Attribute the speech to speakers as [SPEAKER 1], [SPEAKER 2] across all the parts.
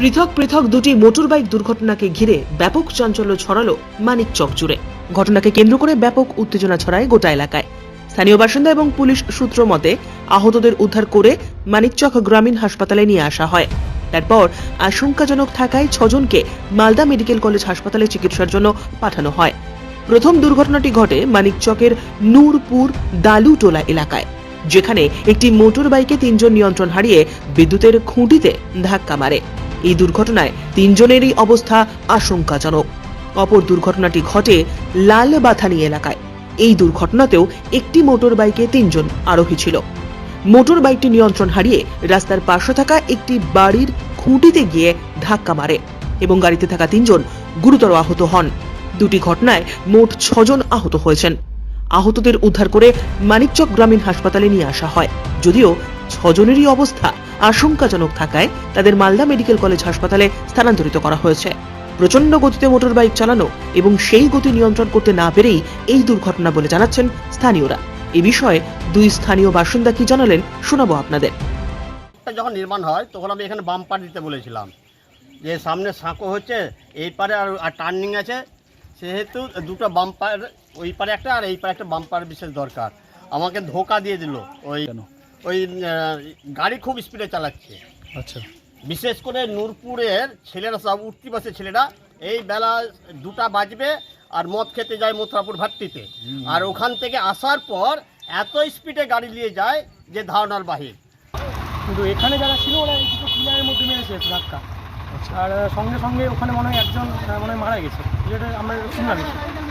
[SPEAKER 1] পৃথক পৃথক দুটি মোটরবাইক দুর্ঘটনাকে ঘিরে ব্যাপক চাঞ্চল্য ছড়ালো মানিকচক জুড়ে। ঘটনাকে কেন্দ্র করে ব্যাপক উত্তেজনা ছড়ায় গোটা এলাকায়। স্থানীয় বাসিন্দা এবং পুলিশ সূত্র মতে, আহতদের উদ্ধার করে মানিকচক গ্রামীণ হাসপাতালে নিয়ে আসা হয়। তারপর আশঙ্কাজনক থাকায় ছজনকে মালদা মেডিকেল কলেজ হাসপাতালে চিকিৎসার জন্য পাঠানো হয়। প্রথম দুর্ঘটনাটি ঘটে মানিকচকের নূরপুর দালুটোলা এলাকায়, যেখানে একটি মোটর বাইকে তিনজন নিয়ন্ত্রণ হারিয়ে বিদ্যুতের খুঁটিতে ধাক্কা মারে। এই দুর্ঘটনায় তিনজনেরই অবস্থা আশঙ্কাজনক। অপর দুর্ঘটনাটি ঘটে লালবাথানি এলাকায়। এই দুর্ঘটনাতেও একটি মোটর বাইকে তিনজন আরোহী ছিল। মোটর বাইকটি নিয়ন্ত্রণ হারিয়ে রাস্তার পাশে থাকা একটি বাড়ির খুঁটিতে গিয়ে ধাক্কা মারে এবং গাড়িতে থাকা তিনজন গুরুতর আহত হন। দুটি ঘটনায় মোট ছজন আহত হয়েছেন। আহতদের উদ্ধার করে মানিকচক গ্রামীণ হাসপাতালে নিয়ে আসা হয়। যদিও ছজনেরই অবস্থা আশঙ্কাজনক থাকায় তাদের মালদা মেডিকেল কলেজ হাসপাতালে স্থানান্তরিত করা হয়েছে। প্রচণ্ড গতিতে মোটর বাইক চালানো এবং সেই গতি নিয়ন্ত্রণ করতে না পেরেই এই দুর্ঘটনা বলে জানাচ্ছেন স্থানীয়রা। এ বিষয়ে দুই স্থানীয় বাসিন্দা কি জানালেন শোনাবো আপনাদের।
[SPEAKER 2] যখন নির্মাণ হয় তখন আমি এখানে বাম্পার দিতে বলেছিলাম। যে সামনে সাঁকো হচ্ছে এই পারে আর আর টার্নিং আছে। সেহেতু দুটো বাম্পার ওই পারে একটা আর এই পারে একটা বাম্পার বিশেষ দরকার। আমাকে ধোকা দিয়ে দিল ওই
[SPEAKER 3] কেন?
[SPEAKER 2] ওই গাড়ি খুব স্পিডে চালাচ্ছে।
[SPEAKER 3] আচ্ছা।
[SPEAKER 2] বিশেষ করে নূরপুরের ছেলেরা সব উঠতি বাসে ছেলেরা এই বেলা দুটা বাজবে আর মদ খেতে যায় মথুরাপুর ভাট্টিতে। আর ওখান থেকে আসার পর এত স্পিডে গাড়ি নিয়ে যায় যে ধারণার বাহির।
[SPEAKER 4] কিন্তু এখানে যারা ছিল ওরা এই দুটো পিলারের মধ্যে মেরেছে ধাক্কা। আর সঙ্গে সঙ্গে ওখানে মনে হয় একজন মনে হয় মারা গেছে। যেটা আমরা শুনলাম।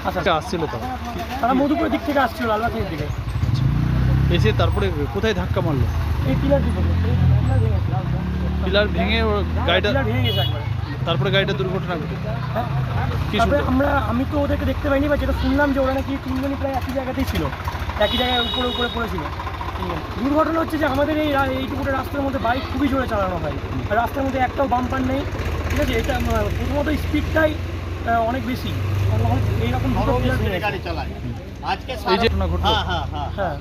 [SPEAKER 4] আচ্ছা
[SPEAKER 3] আসছিল তো।
[SPEAKER 4] তারা মধুপুরের দিক থেকে আসছিল লালবাতির দিকে
[SPEAKER 3] এসে তারপরে কোথায় ধাক্কা মারলো?
[SPEAKER 4] এই পিলার
[SPEAKER 3] ভেঙে গাড়িটা
[SPEAKER 4] পিলার ভেঙে গেছে একবারে।
[SPEAKER 3] তারপরে গাড়িটা দুর্ঘটনা ঘটে।
[SPEAKER 4] হ্যাঁ তারপরে আমরা আমি তো ওদেরকে দেখতে পাইনি বা যেটা শুনলাম যে ওরা নাকি তিনজনই প্রায় একই জায়গাতেই ছিল। একই জায়গায় উপরে উপরে পড়েছিল। দুর্ঘটনা হচ্ছে যে আমাদের এই এইটুকুটা রাস্তার মধ্যে বাইক খুবই জোরে চালানো হয়। আর রাস্তার মধ্যে একটাও বাম্পার নেই ঠিক আছে? এটা প্রথমত স্পিডটাই অনেক বেশি। কারণ এইরকম
[SPEAKER 2] গাড়ি চালায়। আজকে
[SPEAKER 3] এই ঘটনা ঘটলো।
[SPEAKER 2] হ্যাঁ হ্যাঁ হ্যাঁ।
[SPEAKER 4] হ্যাঁ।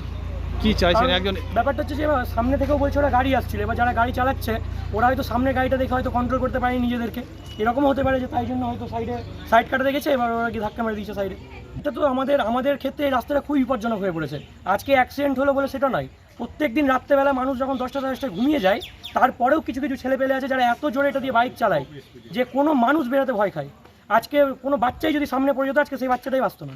[SPEAKER 3] কি চাইছেন? একজন
[SPEAKER 4] ব্যাপারটা হচ্ছে যে সামনে থেকেও বলছে ওরা গাড়ি আসছিল। এবার যারা গাড়ি চালাচ্ছে ওরা হয়তো সামনে গাড়িটা দেখে হয়তো কন্ট্রোল করতে পারেনি নিজেদেরকে। এরকম হতে পারে যে তাই জন্য হয়তো সাইডে সাইড কাটাতে গেছে এবার ওরা কি ধাক্কা মেরে দিয়েছে সাইডে এটা তো আমাদের আমাদের ক্ষেত্রে এই রাস্তাটা খুব বিপজ্জনক হয়ে পড়েছে। আজকে অ্যাক্সিডেন্ট হলো বলে সেটা নয়। প্রত্যেক দিন রাত্রেবেলা মানুষ যখন দশটা দশটায় ঘুমিয়ে যায় তারপরেও কিছু কিছু ছেলে পেলে আছে যারা এত জোরে এটা দিয়ে বাইক চালায় যে কোনো মানুষ বেরোতে ভয় খায়। আজকে কোনো বাচ্চাই যদি সামনে পড়ে যেত আজকে সেই বাচ্চাটাই বাঁচত না।